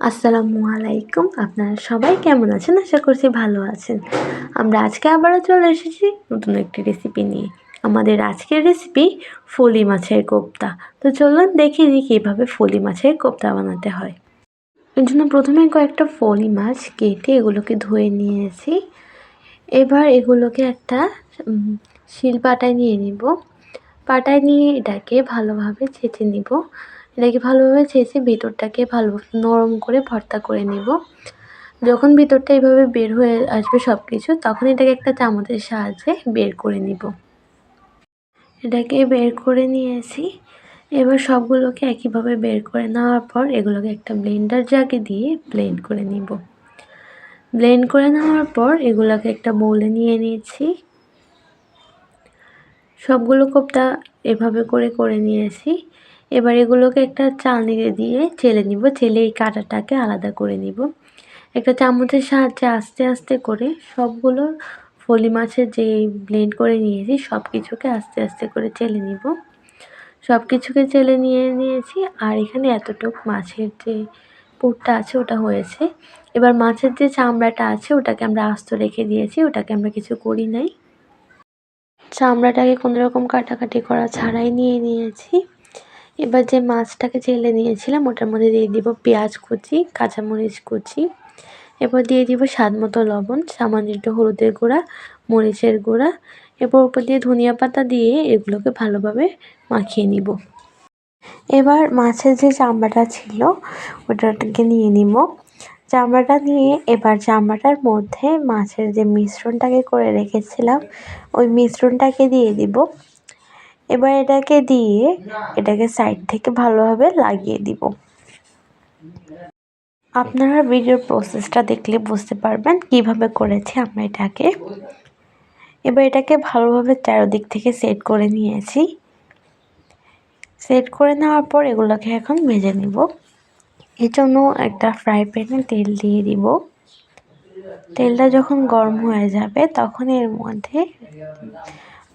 আসসালামু আলাইকুম। আপনারা সবাই কেমন আছেন? আশা করছি ভালো আছেন। আমরা আজকে আবারও চলে এসেছি নতুন একটি রেসিপি নিয়ে। আমাদের আজকের রেসিপি ফলি মাছের কোপ্তা। তো চলুন দেখে নিই কীভাবে ফলি মাছের কোপ্তা বানাতে হয়। এর জন্য প্রথমে কয়েকটা ফলি মাছ কেটে এগুলোকে ধুয়ে নিয়েছি। এবার এগুলোকে একটা শিল পাটায় নিয়ে নিব। পাটায় নিয়ে এটাকে ভালোভাবে ছেঁচে নিব। এটাকে ভালোভাবে ছেঁচে ভিতরটাকে ভালো নরম করে ভর্তা করে নিব। যখন ভিতরটা এইভাবে বের হয়ে আসবে সব কিছু তখন এটাকে একটা চামচের সাহায্যে বের করে নিব। এটাকে বের করে নিয়েছি এবার সবগুলোকে একইভাবে বের করে নেওয়ার পর এগুলোকে একটা ব্লেন্ডার জাগে দিয়ে ব্লেন্ড করে নিব। ব্লেন্ড করে নেওয়ার পর এগুলোকে একটা বলে নিয়ে নিয়েছি। সবগুলো কোপ্তা এভাবে করে করে নিয়েছি এবার এগুলোকে একটা চালনিতে দিয়ে চেলে নিব চেলে এই কাঁটাটাকে আলাদা করে নিব। একটা চামচের সাহায্যে আস্তে আস্তে করে সবগুলো ফলি মাছের যে ব্লেন্ড করে নিয়েছি সব কিছুকে আস্তে আস্তে করে চেলে নিব। সব কিছুকে চেলে নিয়ে নিয়েছি, আর এখানে এতটুকু মাছের যে পুরটা আছে ওটা হয়েছে। এবার মাছের যে চামড়াটা আছে ওটাকে আমরা আস্ত রেখে দিয়েছি, ওটাকে আমরা কিছু করি নাই। চামড়াটাকে কোনো রকম কাটাকাটি করা ছাড়াই নিয়ে নিয়েছি। এবার যে মাছটাকে চেলে নিয়েছিলাম, ওটার মধ্যে দিয়ে দিব পেঁয়াজ কুচি, কাঁচামরিচ কুচি। এরপর দিয়ে দিব স্বাদ মতো লবণ, সামান্য একটু হলুদের গুঁড়া, মরিচের গুঁড়া। এরপর উপর দিয়ে ধনিয়া পাতা দিয়ে এগুলোকে ভালোভাবে মাখিয়ে নিব। এবার মাছের যে চামড়াটা ছিল, ওটাকে নিয়ে নিব। চামড়াটা নিয়ে এবার চামড়াটার মধ্যে মাছের যে মিশ্রণটাকে করে রেখেছিলাম, ওই মিশ্রণটাকে দিয়ে দিব। এবার এটাকে দিয়ে এটাকে সাইড থেকে ভালোভাবে লাগিয়ে দিব। আপনারা ভিডিওর প্রসেসটা দেখলে বুঝতে পারবেন কীভাবে করেছি আমরা এটাকে। এবার এটাকে ভালোভাবে চারোদিক থেকে সেট করে নিয়েছি। সেট করে নেওয়ার পর এগুলোকে এখন ভেজে নিব। এর জন্য একটা ফ্রাই প্যানে তেল দিয়ে দিব। তেলটা যখন গরম হয়ে যাবে তখন এর মধ্যে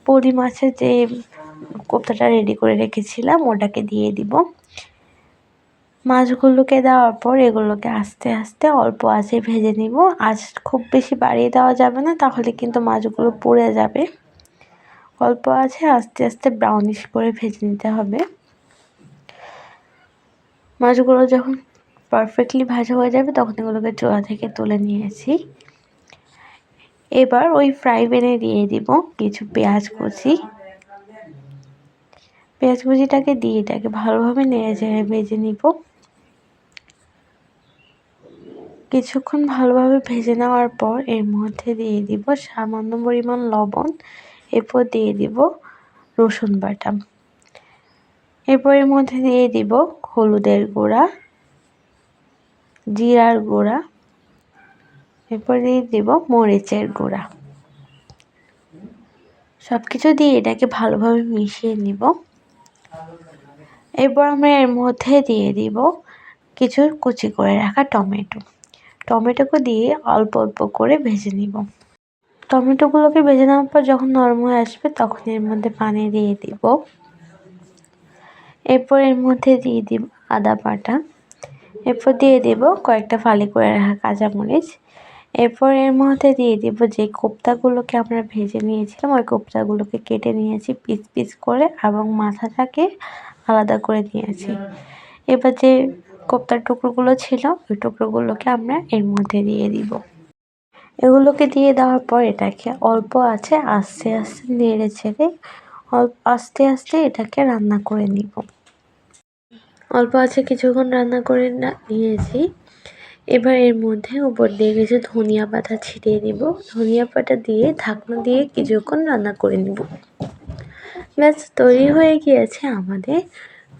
পলি মাছের যে কোপ্তাটা রেডি করে রেখেছিলাম, ওটাকে দিয়ে দিব। মাছগুলোকে দেওয়ার পর এগুলোকে আস্তে আস্তে অল্প আঁচে ভেজে নিব। আজ খুব বেশি বাড়িয়ে দেওয়া যাবে না, তাহলে কিন্তু মাছগুলো পুড়ে যাবে। অল্প আছে আস্তে আস্তে ব্রাউনিশ করে ভেজে নিতে হবে। মাছগুলো যখন পারফেক্টলি ভাজা হয়ে যাবে, তখন এগুলোকে চোলা থেকে তুলে নিয়েছি। এবার ওই ফ্রাই প্যানে দিয়ে দিব কিছু পেঁয়াজ কুচি। পেঁয়াজ কুচিটাকে দিয়ে এটাকে ভালোভাবে নেড়ে ভেজে নিব। কিছুক্ষণ ভালোভাবে ভেজে নেওয়ার পর এর মধ্যে দিয়ে দিব সামান্য পরিমাণ লবণ, এরপর দিয়ে দিব রসুন বাটা। এরপর এর মধ্যে দিয়ে দিব হলুদের গুঁড়া, জিরার গুঁড়া, এরপর দিয়ে দিব মরিচের গুঁড়া। সব কিছু দিয়ে এটাকে ভালোভাবে মিশিয়ে নিব। এরপর আমরা এর মধ্যে দিয়ে দিব কিছু কুচি করে রাখা টমেটো। টমেটোকে দিয়ে অল্প অল্প করে ভেজে নিব। টমেটোগুলোকে ভেজে নেওয়ার পর যখন নরম হয়ে আসবে তখন এর মধ্যে পানি দিয়ে দিব। এরপর এর মধ্যে দিয়ে দিব আদা বাটা। এরপর দিয়ে দেব কয়েকটা ফালি করে রাখা কাঁচামরিচ। এরপর এর মধ্যে দিয়ে দিব যে কোপ্তাগুলোকে আমরা ভেজে নিয়েছিলাম, ওই কোপ্তাগুলোকে কেটে নিয়েছি পিস পিস করে এবং মাথাটাকে আলাদা করে নিয়েছি এবার যে কোপ্তার টুকরোগুলো ছিল, ওই টুকরোগুলোকে আমরা এর মধ্যে দিয়ে দিব। এগুলোকে দিয়ে দেওয়ার পর এটাকে অল্প আছে, আস্তে আস্তে নেড়ে ছেড়ে অল্প, আস্তে আস্তে এটাকে রান্না করে নিব। অল্প আছে কিছুক্ষণ রান্না করে নিয়েছি। এবার এর মধ্যে উপর দিয়ে কিছু ধনিয়া পাতা ছিটিয়ে দিব ধনিয়া পাতা দিয়ে ঢাকনা দিয়ে কিছুক্ষণ রান্না করে নিব। ব্যাস, তৈরি হয়ে গিয়েছে আমাদের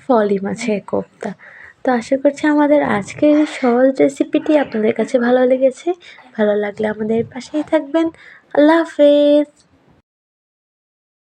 ফলি মাছের কোপ্তা। তো আশা করছি আমাদের আজকের সহজ রেসিপিটি আপনাদের কাছে ভালো লেগেছে। ভালো লাগলে আমাদের পাশেই থাকবেন। আল্লাহ হাফেজ!